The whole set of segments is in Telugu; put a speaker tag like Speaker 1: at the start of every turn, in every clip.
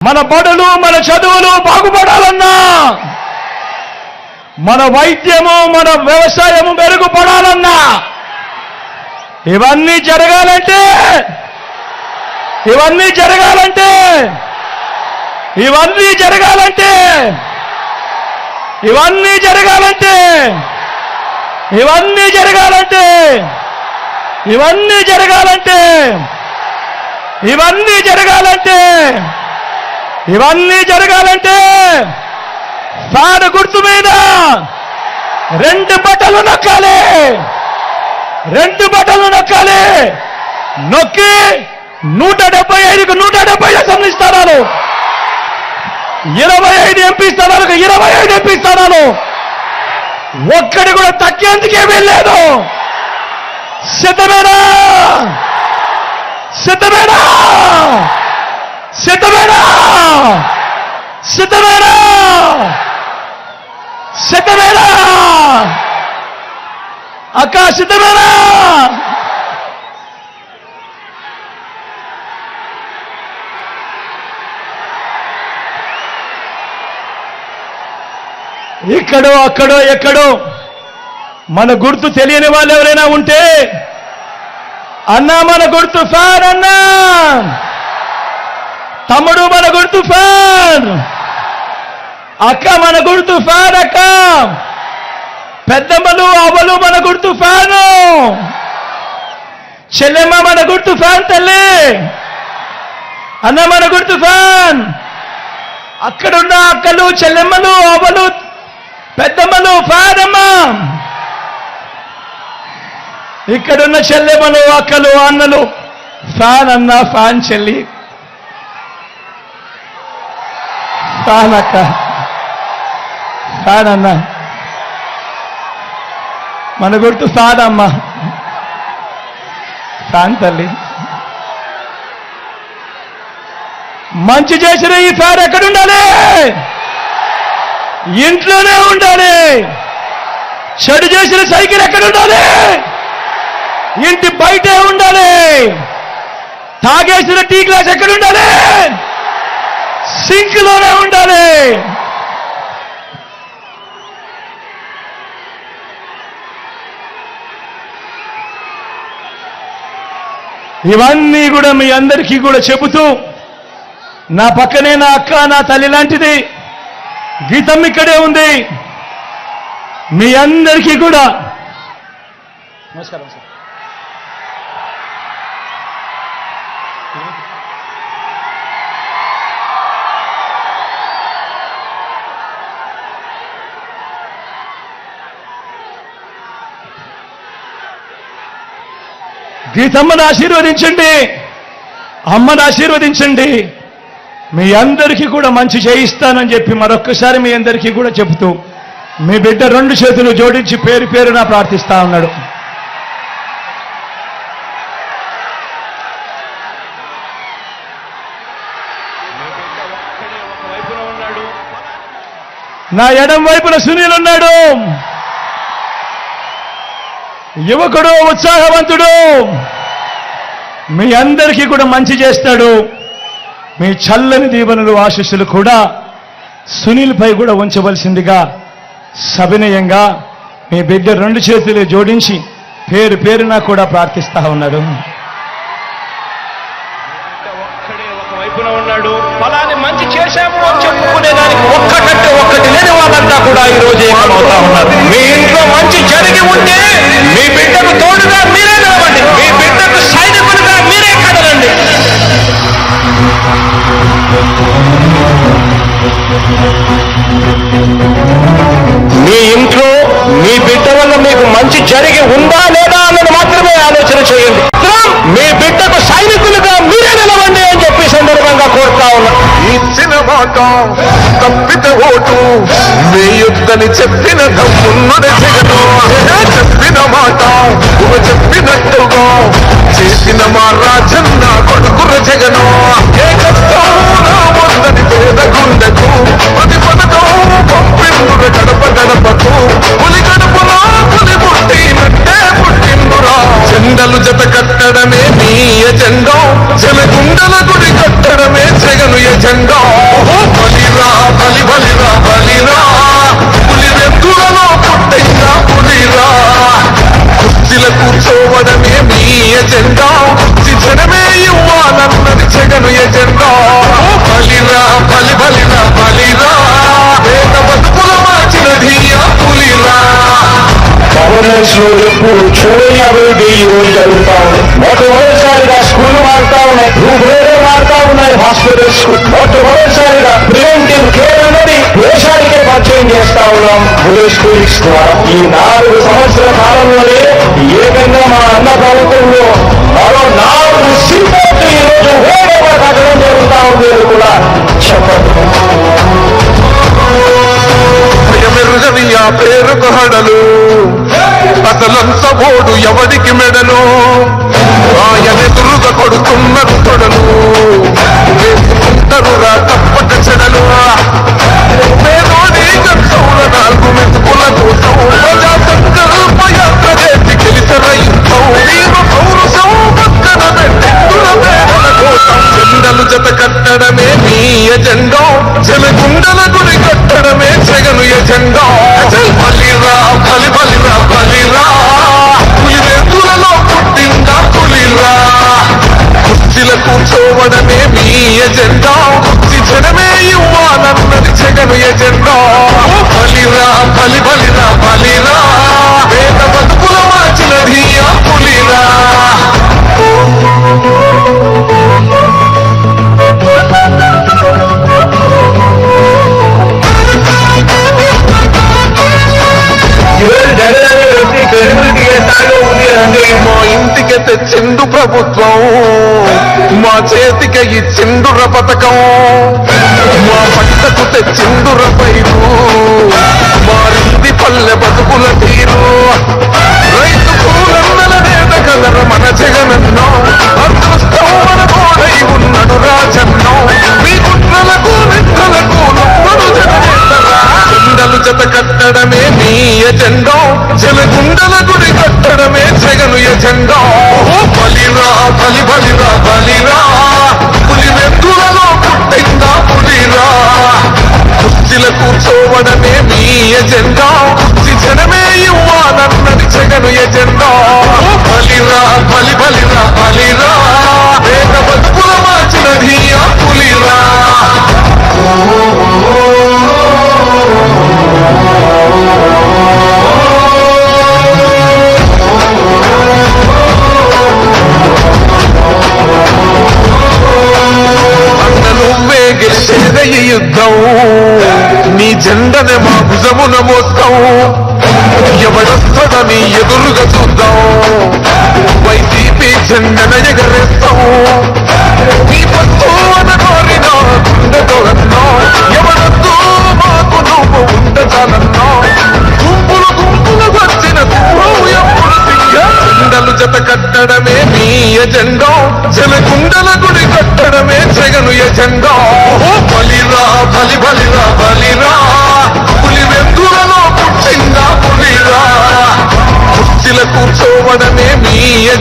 Speaker 1: మన బడులు మన చదువులు బాగుపడాలన్నా! మన వైద్యము మన వ్యవసాయము మెరుగుపడాలన్నా! ఇవన్నీ జరగాలంటే ఇవన్నీ జరగాలంటే ఇవన్నీ జరగాలంటే ఇవన్నీ జరగాలంటే ఇవన్నీ జరగాలంటే ఇవన్నీ జరగాలంటే ఇవన్నీ జరగాలంటే ఇవన్నీ జరగాలంటే ఫ్యాన్ గుర్తు మీద రెండు బట్టలు నొక్కాలి. రెండు బట్టలు నొక్కాలి. నొక్కి నూట డెబ్బై ఐదుకు నూట డెబ్బై అసెంబ్లీ స్థానాలు ఇరవై ఐదు ఎంపీ స్థానాలకు ఇరవై ఐదు ఎంపీ స్థానాలు. ఒక్కడి కూడా తగ్గేందుకే వెళ్ళలేదు సిద్ధమేనా? సిద్ధమేనా? సిద్ధమేనా? సిద్ధమేనా? సిద్ధమేనా? అక్క సిద్ధమేనా? ఇక్కడో అక్కడో ఎక్కడో మన గుర్తు తెలియని వాళ్ళు ఎవరైనా ఉంటే అన్నా మన గుర్తు ఫ్యాన్ అన్నా! తమ్ముడు మన గుర్తు ఫ్యాన్. అక్క మన గుర్తు ఫ్యాన్ అక్క. పెద్దమ్మలు అవ్వలు మన గుర్తు ఫ్యాను. చెల్లెమ్మ మన గుర్తు ఫ్యాన్ తల్లి. అన్న మన గుర్తు ఫ్యాన్. అక్కడున్న అక్కలు చెల్లెమ్మలు అవ్వలు పెద్దమ్మలు ఫ్యాన్ అమ్మా ఇక్కడున్న చెల్లెమ్మలు అక్కలు అన్నలు ఫ్యాన్ అన్న ఫ్యాన్ చెల్లి. ఫ్యాన్ అక్క మన గుర్తు సాడమ్మా. అమ్మ తల్లి. మంచి చేసిన ఈ సార్ ఎక్కడ ఉండాలి ఇంట్లోనే ఉండాలి. చెడు చేసిన సైకిల్ ఎక్కడ ఉండాలి ఇంటి బయటే ఉండాలి. తాగేసిన టీ గ్లాస్ ఎక్కడ ఉండాలి సింక్లోనే ఉండాలి. ఇవన్నీ కూడా మీ అందరికీ కూడా చెబుతూ నా పక్కనే నా అక్క నా తల్లి లాంటిది గీతం ఇక్కడే ఉంది. మీ అందరికీ కూడా నమస్కారం సార్. గీతమ్మను ఆశీర్వదించండి. అమ్మను ఆశీర్వదించండి. మీ అందరికీ కూడా మంచి చేయిస్తానని చెప్పి మరొక్కసారి మీ అందరికీ కూడా చెబుతూ మీ బిడ్డ రెండు చేతులు జోడించి పేరు పేరున ప్రార్థిస్తా ఉన్నాడు. నా ఎడం వైపున సునీల్ ఉన్నాడు. యువకుడు ఉత్సాహవంతుడు. మీ అందరికీ కూడా మంచి చేస్తాడు. మీ చల్లని దీవెనలు ఆశీస్సులు కూడా సునీల్పై కూడా ఉంచవలసిందిగా సవినయంగా మీ బిడ్డ రెండు చేతులు జోడించి పేరు పేరున కూడా ప్రార్థిస్తా ఉన్నాడు.
Speaker 2: ఒక్కడే ఒకవైపున ఉన్నాడు. ఫలాన్ని మంచి చేశాము అని చెప్పుకునే ఒక్కటంటే ఒక్కటి లేని వాళ్ళంతా కూడా ఈ రోజు ఏమవుతా ఉన్నారు. మీ ఇంట్లో మంచి జరిగి ఉంటే మీ బిడ్డకు తోడుగా మీరే నిలవండి మీ బిడ్డకు సైనికులుగా మీరే కదలండి. మీ ఇంట్లో మీ బిడ్డ వల్ల మీకు మంచి జరిగి ఉందా లేదా అన్నది మాత్రమే ఆలోచన చేయండి. మీ బిడ్డకు సైనికులుగా మీరే నిలవండి అని చెప్పి సందర్భంగా కోరుతా ఉన్నా.
Speaker 3: ఇచ్చిన మాట అని చెప్పిన దమ్మున్నద జగను చెప్పిన మాట నువ్వు చెప్పినట్టుగా. చేసిన మా రాజన్ కుర్చీల కూర్చోవడమే మీ ఎజెండా. శిక్షణమే ఇవ్వాలన్నది జగను ఎజెండా. బలిరా బలి బలిరా బలిరా. వేద బతుకుల మార్చినది ఆ పులిరా.
Speaker 1: గవర్నెన్స్లో ఎప్పుడు చూడని అభివృద్ధి ఈ రోజు జరుగుతా ఉంది మొట్టమొదటిసారిగా స్కూల్ మారుతా ఉన్నాయి భూభేదం మారుతా ఉన్నాయి హాస్పిటల్స్ మొట్టమొదటిసారిగా ప్రివెంటివ్ కేర్ అన్నది దేశానికే పరిచయం చేస్తా ఉన్నాం. విలేజ్ స్కూల్స్ ద్వారా ఈ నాలుగు సంవత్సరాల కాలంలోనే ఏ విధంగా మా అన్న ప్రభుత్వంలో మరో నాలుగు సిబ్బంది ఈరోజు రోజు వేగంగా జరుగుతా ఉంది అని కూడా చెప్పండి.
Speaker 3: భయమెరుగని ఆ పేరుకు హడలు. అసలంత ఓడు ఎవడికి మెడలు? ఆయనెదురుగా కొడుతున్నారు కొడలు తెచ్చిండు ప్రభుత్వం. మా చేతికి ఇచ్చిండుర పథకం. మా పంటకు తెచ్చిండుర పైరు. మారింది పల్లె బతుకుల తీరు. రైతు కూలన్నల నేత కలర మన జగనన్నో. అదృష్టం మన కోడై ఉన్నడు రాజన్నో. మీ కుట్రలకు నిద్రలకు నొప్పడు జగనేతరా జత కట్టడమే మీ ఎజెండో జలగుండల గుడి కట్టడమే జగను ఎజెండో భుజమున మోస్తాం ఎవడొస్తదని ఎదురుగా చూద్దాం. వైసీపీ జెండన ఎగరేస్తాం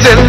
Speaker 3: మీ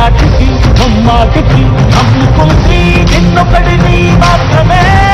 Speaker 4: ఏ నాటికి నమ్మాటికి నమ్ముకుంది నిన్నొకడిని మాత్రమే.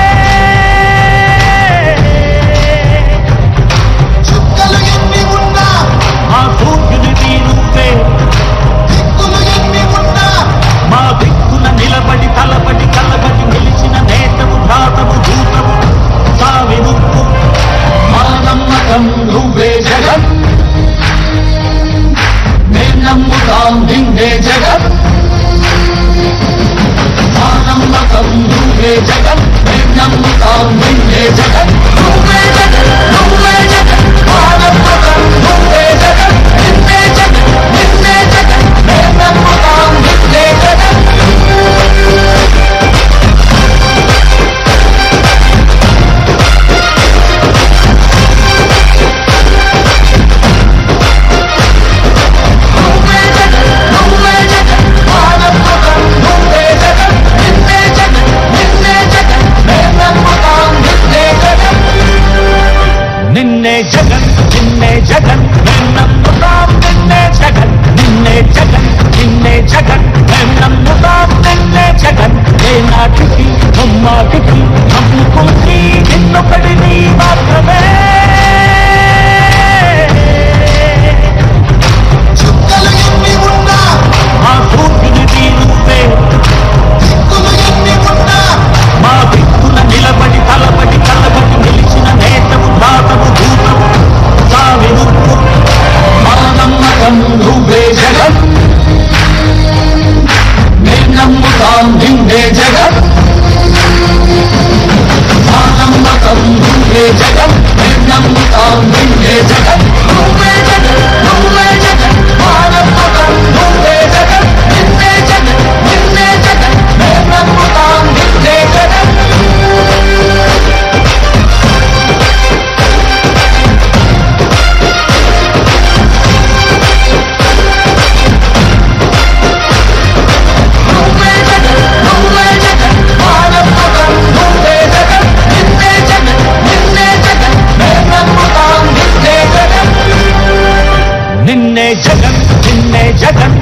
Speaker 4: జగన్ నిన్నే జగన్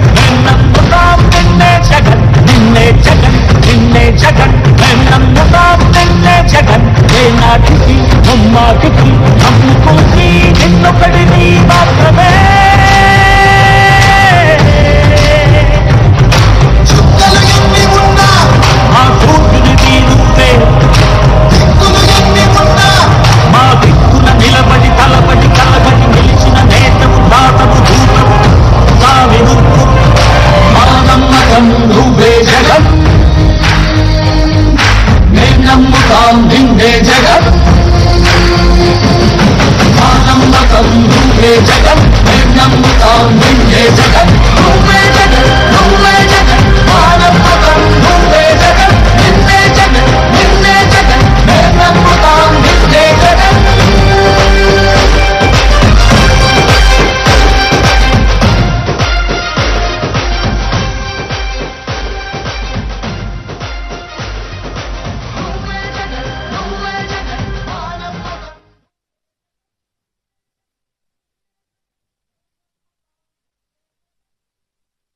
Speaker 4: నమ్ముతాం నిన్నే జగన్ నిన్నే జగన్ నిన్నే జగన్ నమ్ముతాం నిన్నే జగన్. ఏ నాటికి అమ్మాటికి అమ్ముకోసి నిన్నొకటి నీ మాత్రమే.